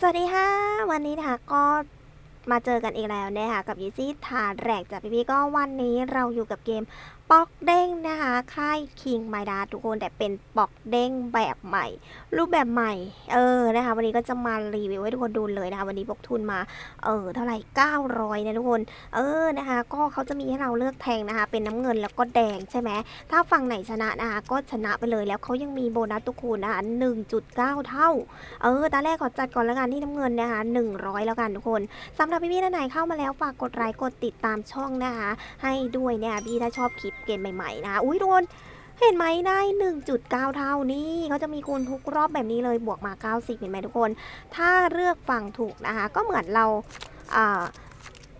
สวัสดีค่ะ วันนี้นะคะก็ มาเจอกันอีกแล้วนะคะกับยูซี่ทาแรกจากพี่ๆก็วันนี้เราอยู่กับเกมปอกเด้งนะคะค่ายคิงไมดาทุกคนแต่เป็นปอกเด้งแบบใหม่ รูปแบบใหม่เออนะคะวันนี้ก็จะมารีวิวให้ทุกคนดูเลยนะคะวันนี้บกทุนมาเออเท่าไหร่ 900นะทุกคนเออนะคะก็เขาจะมีให้เราเลือกแทงนะคะเป็นน้ำเงินแล้วก็แดงใช่ไหมถ้าฝั่งไหนชนะนะคะก็ชนะไปเลยแล้วเขายังมีโบนัสทุกคูณนะคะ1.9 เท่าเออตาแรกขอจัดก่อนแล้วกันที่น้ำเงินนะคะ100 แล้วกันทุกคนสำหรับพี่ๆท่านไหนเข้ามาแล้วฝากกดไลค์กดติดตามช่องนะคะ ให้ด้วยเนี่ยพี่ถ้าชอบคลิปเกมใหม่ๆนะคะอุ้ยโดนเห็นไหมได้ 1.9 เท่านี่เขาจะมีคูณทุกรอบแบบนี้เลยบวกมา 90 เห็นไหมทุกคน ถ้าเลือกฝั่งถูกนะคะ ก็เหมือนเราอ่า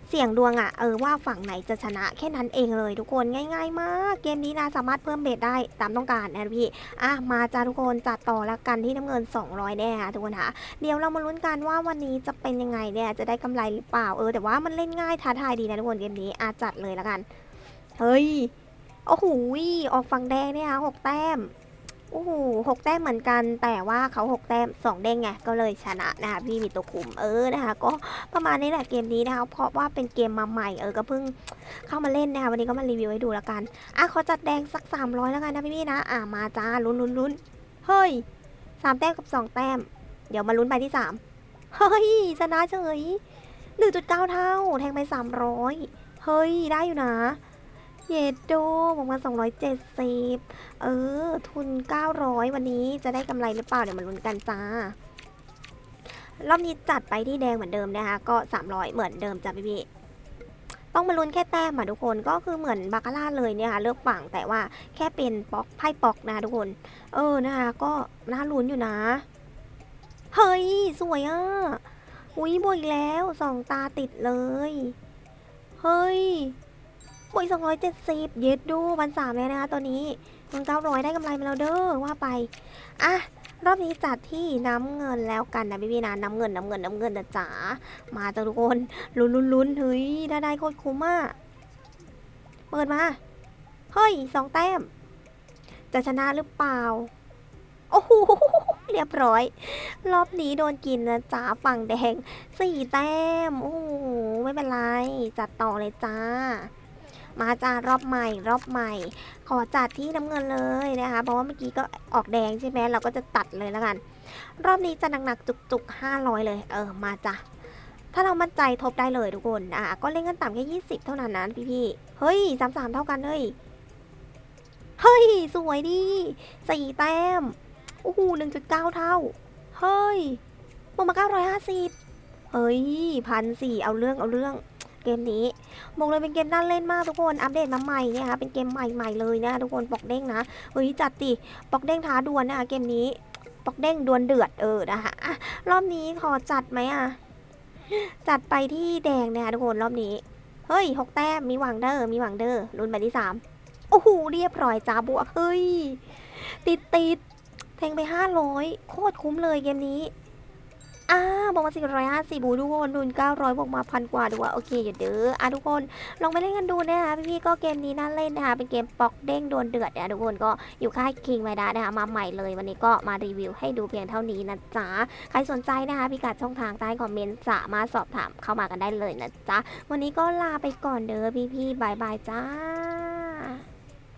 เสี่ยงดวงอะเออว่าฝั่งไหนจะชนะแค่นั้นเองเลยทุกคนง่าย ๆ มาก เกมนี้นะสามารถเพิ่มเบสได้ตามต้องการนะพี่อะมาจ้าทุกคนจัดต่อแล้วกันที่น้ำเงิน 200แน่ค่ะทุกคนค่ะเดี๋ยวเรามาลุ้นกันว่าวันนี้จะเป็นยังไงเนี่ยจะได้กำไรหรือเปล่าเออแต่ว่ามันเล่นง่ายท้าทายดีนะทุกคนเกมนี้อาจัดเลยแล้วกัน เฮ้ยโอ้โหออกฝั่งแดงเนี่ยค่ะหกแต้ม โอ้โหหกแต้มเหมือนกัน แต่ว่าเขาหกแต้มสองเด้งไง ก็เลยชนะนะคะพี่มีตัวคุมเออนะคะ ก็ประมาณนี้แหละเกมนี้นะคะ เพราะว่าเป็นเกมมาใหม่เออก็เพิ่งเข้ามาเล่นนะคะ วันนี้ก็มารีวิวให้ดูแล้วกันอะขอจัดแดงสัก300แล้วกันนะพี่ๆนะ อะมาจ้าลุ้นลุ้นลุ้นเฮ้ยสามแต้มกับสองแต้ม เดี๋ยวมาลุ้นไปที่สามเฮ้ยชนะเฉย1.9เท่า แทงไป300เฮ้ยได้อยู่นะ เยดโดบอกมาณ270 เออ ทุน 900 วันนี้จะได้กำไรหรือเปล่า เดี๋ยวมาลุ้นกันจ้า รอบนี้จัดไปที่แดงเหมือนเดิมนะคะ ก็ 300 เหมือนเดิมจ้ะพี่ๆต้องมาลุ้นแค่แต้มอะทุกคนก็คือเหมือนบาคาร่าเลยเนี่ยค่ะเลือกฝั่งแต่ว่าแค่เป็นป๊อกไพ่ป๊อกนะทุกคน เออนะคะ ก็น่าลุ้นอยู่นะ เฮ้ย สวยอะอุ้ยบวกอีกแล้วสองตาติดเลย เฮ้ย บวกสองร้อยเจ็ดสิบเย็ดดูวันสามแล้วนะคะตัวนี้มันเก้าร้อยได้กำไรมาแล้วเด้อว่าไป อะ รอบนี้จัดที่น้ำเงินแล้วกันนะพี่พี่นะน้ำเงินน้ำเงินน้ำเงินนะจ๋ามาจ้ะทุกคนลุ้นลุ้นลุ้นเฮ้ยถ้าได้โคตรคุ้มอะเปิดมาเฮ้ยสองแต้ม จะชนะหรือเปล่าโอ้โหเรียบร้อย รอบนี้โดนกินนะจ้าฝั่งแดงสี่แต้ม โอ้โหไม่เป็นไร จัดต่อเลยจ้า มาจ้ารอบใหม่รอบใหม่ ขอจัดที่น้ำเงินเลยนะคะ เพราะว่าเมื่อกี้ก็ออกแดงใช่ไหมเราก็จะตัดเลยแล้วกัน รอบนี้จะหนักๆจุกๆห้าร้อยเลย เออมาจ้ะถ้าเรามั่นใจทบได้เลยทุกคนอะก็เล่นกันต่ำแค่ยี่สิบเท่านั้นนะพี่ๆเฮ้ยสามสามเท่ากันเลยเฮ้ย สวยดีสี่แต้มโอ้โหหนึ่งจุดเก้าเท่า เฮ้ยบวกมาเก้าร้อยห้าสิบเฮ้ยพันสี่เอาเรื่องเอาเรื่อง เกมนี้บอกเลยเป็นเกมน่าเล่นมากทุกคนอัปเดตมาใหม่เนี่ยค่ะเป็นเกมใหม่ๆเลยนะทุกคนปอกเด้งนะเฮ้ยจัดดิปอกเด้งท้าดวลนะคะเกมนี้ปอกเด้งดวลเดือดเออนะคะรอบนี้ขอจัดไหมอะจัดไปที่แดงเนี่ยทุกคนรอบนี้เฮ้ยหกแต้มมีหวังเดอร์มีหวังเดอร์ลุ้นไปที่สามโอ้โหเรียบร้อยจ้าบวกเฮ้ยติดติดแทงไปห้าร้อยโคตรคุ้มเลยเกมนี้ อ่าบอกมาสี่ร้อยห้าสิบูทุกคนดุนเก้าร้อยบอกมาพันกว่าดูว่าโอเคอยู่เด้ออะทุกคนลองไปเล่นกันดูนะคะพี่ๆก็เกมนี้น่าเล่นนะคะเป็นเกมปอกเด้งโดนเดือดนะทุกคนก็อยู่ค่ายคิงไวดานะคะมาใหม่เลย วันนี้ก็มารีวิวให้ดูเพียงเท่านี้นะจ๊ะใครสนใจนะคะพิกัดช่องทางใต้คอมเมนต์สามารถสอบถามเข้ามากันได้เลยนะจ๊ะวันนี้ก็ลาไปก่อนเด้อพี่ๆบายบายจ้า